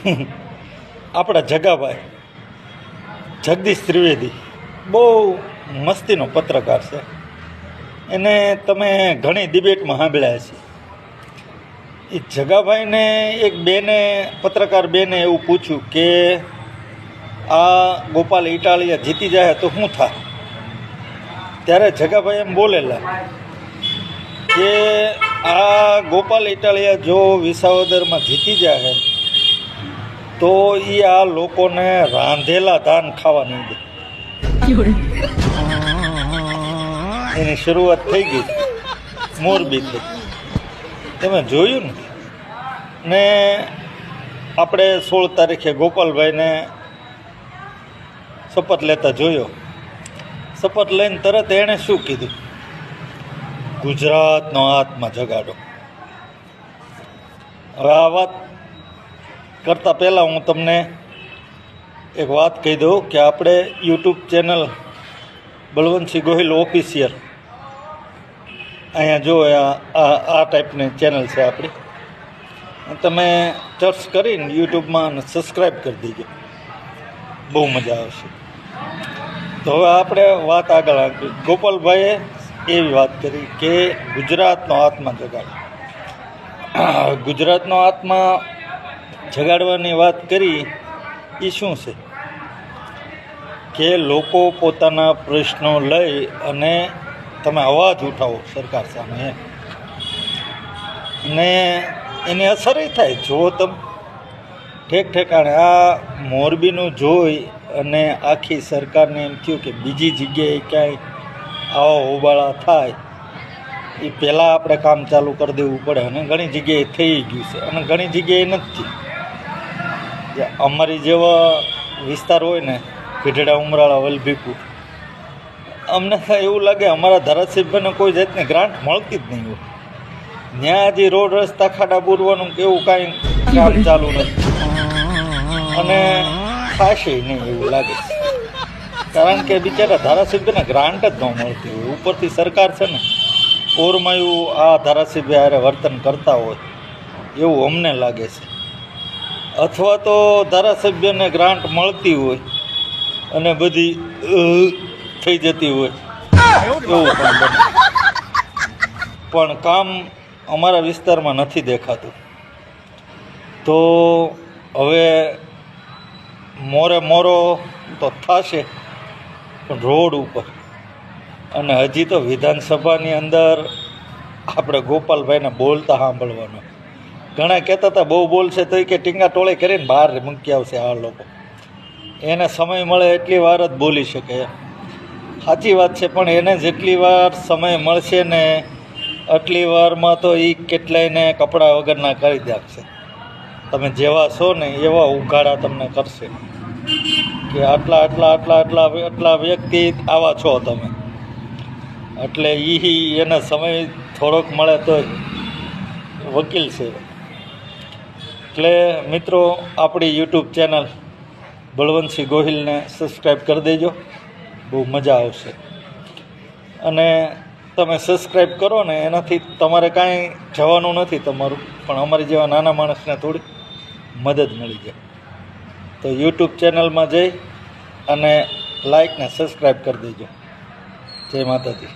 આપણા જગાભાઈ, જગદીશ ત્રિવેદી, બહુ મસ્તીનો પત્રકાર છે. એને તમે ઘણી ડિબેટમાં સાંભળ્યા છે એ જગાભાઈને એક બેને, પત્રકાર બેને એવું પૂછ્યું કે, આ ગોપાલ ઇટાલિયા જીતી જાય તો શું થાય? ત્યારે જગાભાઈ એમ બોલેલા કે, આ ગોપાલ ઇટાલિયા જો વિસાવદરમાં જીતી જાય તો એ આ લોકોને રાંધેલા ધાન ખાવા નહીં દે એની શરૂઆત થઈ ગઈ. મોરબીથી તમે જોયું ને? ને આપણે સોળ તારીખે ગોપાલભાઈને શપથ લેતા જોયો. શપથ લઈને તરત એણે શું કીધું? ગુજરાતનો આત્મા જગાડો. હવે આ વાત કરતાં પહેલાં હું તમને એક વાત કહી દઉં કે આપણે YouTube channel Balwantsinh Gohil official અહીંયા જો આ આ ટાઈપની ચેનલ છે આપણી. તમે સર્ચ કરીને યુટ્યુબમાં સબસ્ક્રાઈબ કરી દીજો. બહુ મજા આવશે. તો હવે આપણે વાત આગળ આપી ગોપાલભાઈએ એવી વાત કરી કે ગુજરાતનો આત્મા જગાડો. ગુજરાતનો આત્મા જગાડવાની વાત કરી એ શું છે કે લોકો પોતાના પ્રશ્નો લઈ અને તમે અવાજ ઉઠાવો સરકાર સામે. ને એની અસર એ થાય, જો તમે ઠેક ઠેકાણે આ મોરબીનું જોઈ અને આખી સરકારને એમ થયું કે બીજી જગ્યાએ ક્યાંય આવા હોબાળા થાય એ પહેલાં આપણે કામ ચાલુ કરી દેવું પડે અને ઘણી જગ્યાએ થઈ ગયું છે અને ઘણી જગ્યાએ નથી અમારી જેવા વિસ્તાર હોય ને ગઢડા ઉમરાળા, વલભીપુર, અમને એવું લાગે અમારા ધારાસભ્યને કોઈ જાતની ગ્રાન્ટ મળતી જ નહીં હોય. ત્યાં હજી રોડ રસ્તા ખાડા પૂરવાનું કે એવું કાંઈ કામ ચાલુ નથી. અને થશે નહીં એવું લાગે. કારણ કે બિચારા ધારાસભ્યને ગ્રાન્ટ જ ન મળતી હોય. ઉપરથી સરકાર છે ને ઓરમાયું આ ધારાસભ્ય હારે વર્તન કરતા હોય. એવું અમને લાગે છે. અથવા તો ધારાસભ્યને ગ્રાન્ટ મળતી હોય અને બધી થઈ જતી હોય. એવું પણ બને. પણ કામ અમારા વિસ્તારમાં નથી દેખાતું. તો હવે મોરે મોરો તો થશે, પણ રોડ ઉપર. અને હજી તો વિધાનસભાની અંદર આપણે ગોપાલભાઈને બોલતા સાંભળવાનો. ઘણા કહેતા હતા, બહુ બોલશે તો એ કે ટીંગા ટોળે કરીને બહાર મૂકી આવશે આ લોકો. એને સમય મળે એટલી વાર જ બોલી શકે. સાચી વાત છે, પણ એને જેટલી વાર સમય મળશે ને આટલી વારમાં તો એ કેટલાયને કપડાં વગરના કરી નાખશે. તમે જેવા છો ને એવા ઉઘાડા તમને કરશે. કે આટલા આટલા આટલા આટલા આટલા વ્યક્તિ આવા છો તમે. એટલે એ એને સમય થોડોક મળે તો વકીલ છે. એટલે મિત્રો, આપણી યુટ્યુબ ચેનલ બળવંતસિંહ ગોહિલને સબસ્ક્રાઈબ કરી દેજો. બહુ મજા આવશે. અને તમે સબસ્ક્રાઈબ કરો ને, એનાથી તમારે કાંઈ જવાનું નથી તમારું. પણ અમારી જેવા નાના માણસને થોડી મદદ મળી જાય. તો યુટ્યુબ ચેનલમાં જઈ અને લાઈક ને સબસ્ક્રાઈબ કરી દેજો. જય માતાજી.